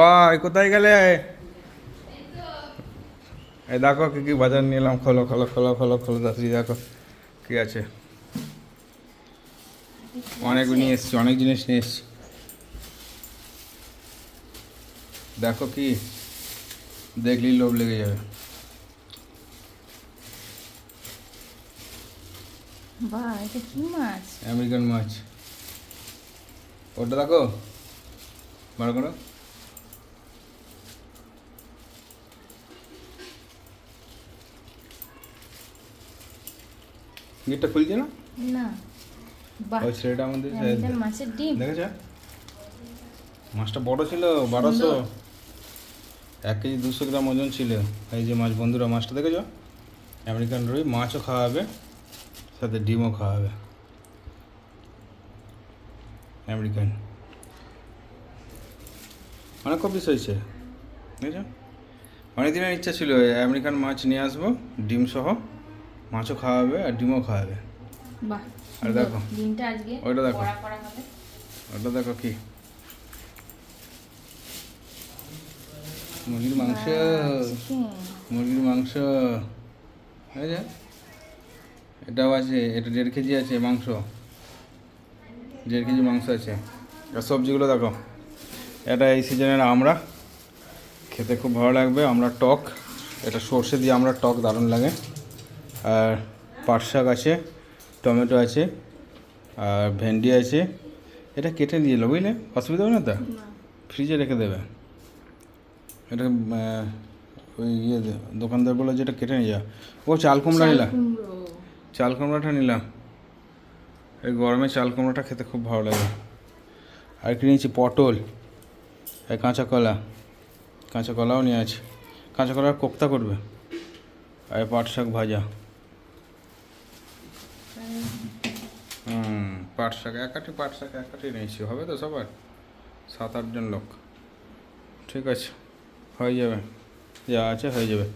কয় কোথায় গেলে? এই দেখো কি কি বাজার নিলাম খোলো খোলো খোলো খোলো খোলো দাসি দেখো কি আছে। অনেক নিয়ে এসছি অনেক জিনিস নিয়ে এসছি। দেখো কি দেখলেই লোভ লেগে যাবে। বাহ এটা কি মাছ? আমেরিকান মাছ। ওটা দেখো বার করো গেটটা খুলছে না? না। বাহ। ওই ছেলেটা আমাদের মাছের ডিম। দেখেছ মাছটা বড় ছিল বারোশো। এক কেজি দুশো গ্রাম ওজন ছিল। এই যে মাছ বন্ধুরা মাছটা দেখেছ? আমেরিকান রুই মাছও খাওয়াবে সাথে ডিমও খাওয়াবে আমেরিকান। অনেক কপিস হয়েছে। বুঝেছ অনেক দিনের ইচ্ছা ছিল আমেরিকান মাছ নিয়ে আসব ডিম সহ। মাছও খাওয়াবে আর ডিমও খাওয়াবে। বাহ আর দেখো। ডিমটা আজকে ওইটা দেখো। ওটা দেখো কি? মুরগির মাংস। মুরগির মাংস। বুঝেছে এটাও আছে এটা দেড় কেজি আছে মাংস। দেড় কেজি মাংস আছে। আর সবজিগুলো দেখো এটা এই সিজনের আমরা। খেতে খুব ভালো লাগবে আমরা টক। এটা সর্ষে দিয়ে আমরা টক দারুণ লাগে। আর পাট শাক আছে টমেটো আছে আর ভেন্ডি আছে। এটা কেটে দিয়ে এলো বুঝলে? অসুবিধা হবে না তো? ফ্রিজে রেখে দেবে। এটা ওই ইয়ে দোকানদার বলে যেটা কেটে নিয়ে যা। ও চাল কুমড়া নিলাম চাল কুমড়াটা নিলাম এই গরমে চাল কুমড়াটা খেতে খুব ভালো লাগে। আর কি নিয়েছি? পটল। এই কাঁচা কলা। কাঁচা কলাও নিয়ে আছে। কাঁচা কলার কোপ্তা করবে। আর পাট শাক ভাজা। হুম পাট শাক একাটি পাট শাক একাটি নিয়েছি। হবে তো সবার? সাত আটজন লোক। ঠিক আছে, হয়ে যাবে। যা আছে হয়ে যাবে।